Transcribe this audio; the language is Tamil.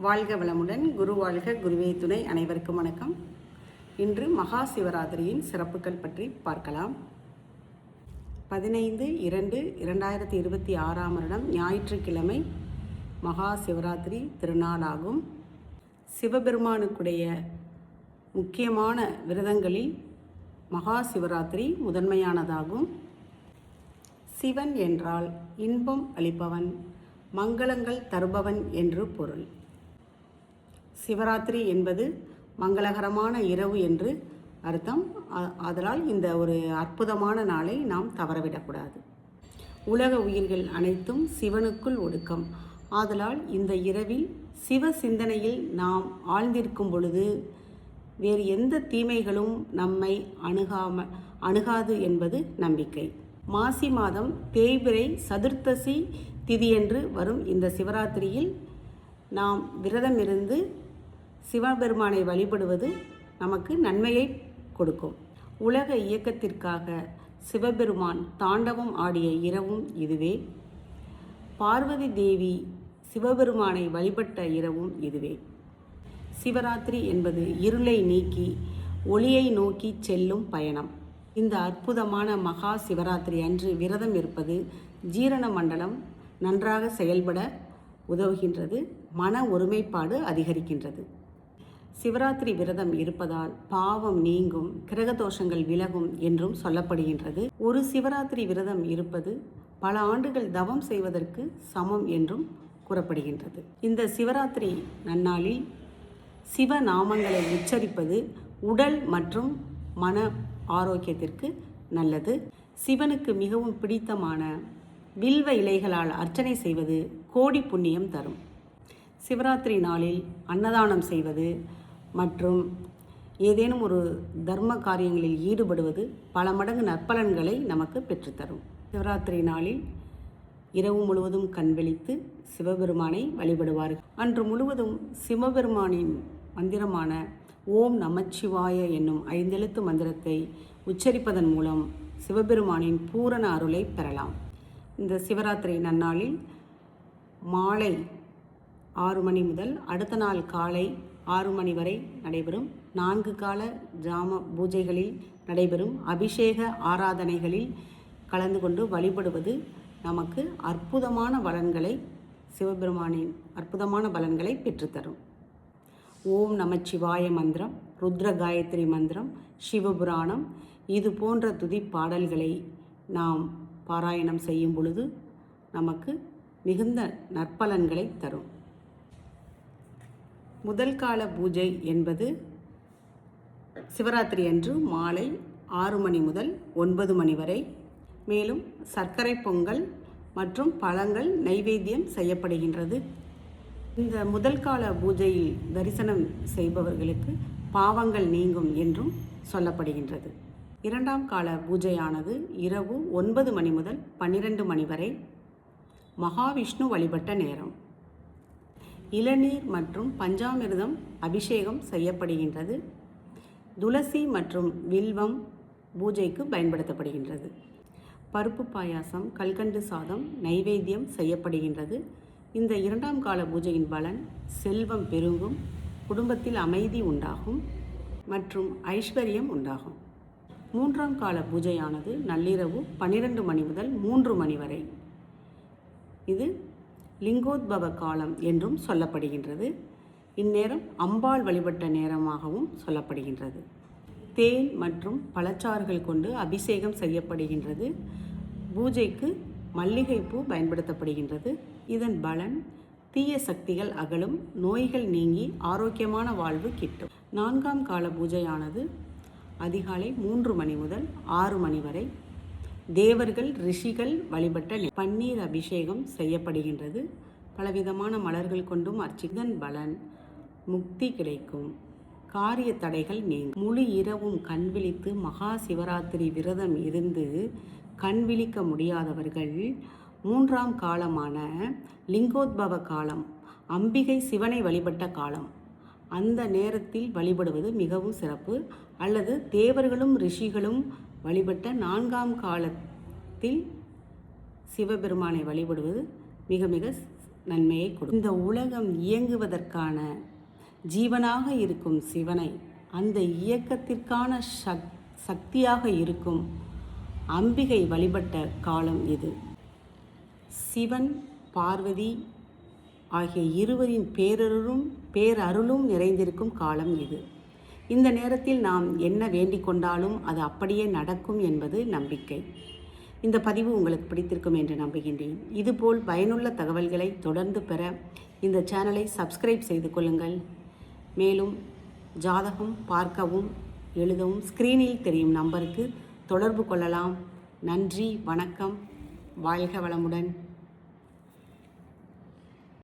வாழ்க வளமுடன். குரு வாழ்க குருவே துணை. அனைவருக்கும் வணக்கம். இன்று மகா சிவராத்திரியின் சிறப்புகள் பற்றி பார்க்கலாம். பதினைந்து இரண்டு இரண்டாயிரத்தி இருபத்தி ஆறாம் வருடம் ஞாயிற்றுக்கிழமை மகா சிவராத்திரி திருநாளாகும். சிவபெருமானுக்குடைய முக்கியமான விரதங்களில் மகா சிவராத்திரி முதன்மையானதாகும். சிவன் என்றால் இன்பம் அளிப்பவன் மங்களங்கள் தருபவன் என்று பொருள். சிவராத்திரி என்பது மங்களகரமான இரவு என்று அர்த்தம். அதனால் ஆதலால் இந்த ஒரு அற்புதமான நாளை நாம் தவறவிடக்கூடாது. உலக உயிர்கள் அனைத்தும் சிவனுக்குள் ஒடுக்கம். ஆதலால் இந்த இரவில் சிவ சிந்தனையில் நாம் ஆழ்ந்திருக்கும் பொழுது வேறு எந்த தீமைகளும் நம்மை அணுகாம அணுகாது என்பது நம்பிக்கை. மாசி மாதம் தேய்பிரை சதுர்த்தசி திதியன்று வரும் இந்த சிவராத்திரியில் நாம் விரதம் இருந்து சிவபெருமானை வழிபடுவது நமக்கு நன்மையை கொடுக்கும். உலக இயக்கத்திற்காக சிவபெருமான் தாண்டவம் ஆடிய இரவும் இதுவே. பார்வதி தேவி சிவபெருமானை வழிபட்ட இரவும் இதுவே. சிவராத்திரி என்பது இருளை நீக்கி ஒளியை நோக்கி செல்லும் பயணம். இந்த அற்புதமான மகா சிவராத்திரி அன்று விரதம் இருப்பது ஜீரண மண்டலம் நன்றாக செயல்பட உதவுகின்றது மன ஒருமைப்பாடு அதிகரிக்கின்றது. சிவராத்திரி விரதம் இருப்பதால் பாவம் நீங்கும் கிரகதோஷங்கள் விலகும் என்றும் சொல்லப்படுகின்றது. ஒரு சிவராத்திரி விரதம் இருப்பது பல ஆண்டுகள் தவம் செய்வதற்கு சமம் என்றும் கூறப்படுகின்றது. இந்த சிவராத்திரி நன்னாளில் சிவ நாமங்களை உச்சரிப்பது உடல் மற்றும் மன ஆரோக்கியத்திற்கு நல்லது. சிவனுக்கு மிகவும் பிடித்தமான வில்வ இலைகளால் அர்ச்சனை செய்வது கோடி புண்ணியம் தரும். சிவராத்திரி நாளில் அன்னதானம் செய்வது மற்றும் ஏதேனும் ஒரு தர்ம காரியங்களில் ஈடுபடுவது பல மடங்கு நற்பலன்களை நமக்கு பெற்றுத்தரும். சிவராத்திரி நாளில் இரவு முழுவதும் கண்வெளித்து சிவபெருமானை வழிபடுவார்கள் அன்று முழுவதும் சிவபெருமானின் மந்திரமான ஓம் நமச்சிவாய என்னும் ஐந்தெழுத்து மந்திரத்தை உச்சரிப்பதன் மூலம் சிவபெருமானின் பூரண அருளை பெறலாம். இந்த சிவராத்திரி நன்னாளில் மாலை ஆறு மணி முதல் அடுத்த நாள் காலை ஆறு மணி வரை நடைபெறும். நான்கு கால ஜாம பூஜைகளில் நடைபெறும். அபிஷேக ஆராதனைகளில் கலந்து கொண்டு வழிபடுவது நமக்கு அற்புதமான பலன்களை சிவபெருமானின் அற்புதமான பலன்களை பெற்றுத்தரும். ஓம் நமச்சிவாய மந்திரம் ருத்ர காயத்ரி மந்திரம் சிவபுராணம். இது போன்ற துதி பாடல்களை நாம் பாராயணம் செய்யும் பொழுது நமக்கு மிகுந்த நற்பலன்களை தரும். முதல் கால பூஜை என்பது சிவராத்திரி அன்று மாலை ஆறு மணி முதல் ஒன்பது மணி வரை. மேலும் சர்க்கரை பொங்கல் மற்றும் பழங்கள் நைவேத்தியம் செய்யப்படுகின்றது. இந்த முதல் கால பூஜையில் தரிசனம் செய்பவர்களுக்கு பாவங்கள் நீங்கும் என்றும் சொல்லப்படுகின்றது. இரண்டாம் கால பூஜையானது இரவு ஒன்பது மணி முதல் பன்னிரண்டு மணி வரை. மகாவிஷ்ணு வழிபட்ட நேரம். இளநீர் மற்றும் பஞ்சாமிர்தம் அபிஷேகம் செய்யப்படுகின்றது. துளசி மற்றும் வில்வம் பூஜைக்கு பயன்படுத்தப்படுகின்றது. பருப்பு பாயாசம் கல்கண்டு சாதம் நைவேத்தியம் செய்யப்படுகின்றது. இந்த இரண்டாம் கால பூஜையின் பலன் செல்வம் பெருகும் குடும்பத்தில் அமைதி உண்டாகும் மற்றும் ஐஸ்வர்யம் உண்டாகும். மூன்றாம் கால பூஜையானது நள்ளிரவு பன்னிரண்டு மணி முதல் மூன்று மணி வரை. இது லிங்கோத்பவ காலம் என்றும் சொல்லப்படுகின்றது. இந்நேரம் அம்பாள் வழிபட்ட நேரமாகவும் சொல்லப்படுகின்றது. தேன் மற்றும் பழச்சாறுகள் கொண்டு அபிஷேகம் செய்யப்படுகின்றது. பூஜைக்கு மல்லிகைப்பூ பயன்படுத்தப்படுகின்றது. இதன் பலன் தீய சக்திகள் அகலும் நோய்கள் நீங்கி ஆரோக்கியமான வாழ்வு கிட்டும். நான்காம் கால பூஜையானது அதிகாலை மூன்று மணி முதல் ஆறு மணி வரை தேவர்கள் ரிஷிகள் வழிபட்ட பன்னீர் அபிஷேகம் செய்யப்படுகின்றது. பலவிதமான மலர்கள் கொண்டும் அர்ச்சிதன் பலன் முக்தி கிடைக்கும். காரிய தடைகள் நீங்கும். முழு இரவும் கண் விழித்து மகா சிவராத்திரி விரதம் இருந்து கண் விழிக்க முடியாதவர்கள் மூன்றாம் காலமான லிங்கோத்பவ காலம் அம்பிகை சிவனை வழிபட்ட காலம். அந்த நேரத்தில் வழிபடுவது மிகவும் சிறப்பு. அல்லது தேவர்களும் ரிஷிகளும் வழிபட்ட நான்காம் காலத்தில் சிவபெருமானை வழிபடுவது மிக மிக நன்மையை கொடுக்கும். இந்த உலகம் இயங்குவதற்கான ஜீவனாக இருக்கும் சிவனை அந்த இயக்கத்திற்கான சக் சக்தியாக இருக்கும் அம்பிகை வழிபட்ட காலம் இது. சிவன் பார்வதி ஆகிய இருவரின் பேரருளும் பேரருளும் நிறைந்திருக்கும் காலம் இது. இந்த நேரத்தில் நாம் என்ன வேண்டிக் கொண்டாலும் அது அப்படியே நடக்கும் என்பது நம்பிக்கை. இந்த பதிவு உங்களுக்கு பிடித்திருக்கும் என்று நம்புகின்றேன். இதுபோல் பயனுள்ள தகவல்களை தொடர்ந்து பெற இந்த சேனலை சப்ஸ்கிரைப் செய்து கொள்ளுங்கள். மேலும் ஜாதகம் பார்க்கவும் எழுதவும் ஸ்க்ரீனில் தெரியும் நம்பருக்கு தொடர்பு கொள்ளலாம். நன்றி வணக்கம். வாழ்க வளமுடன்.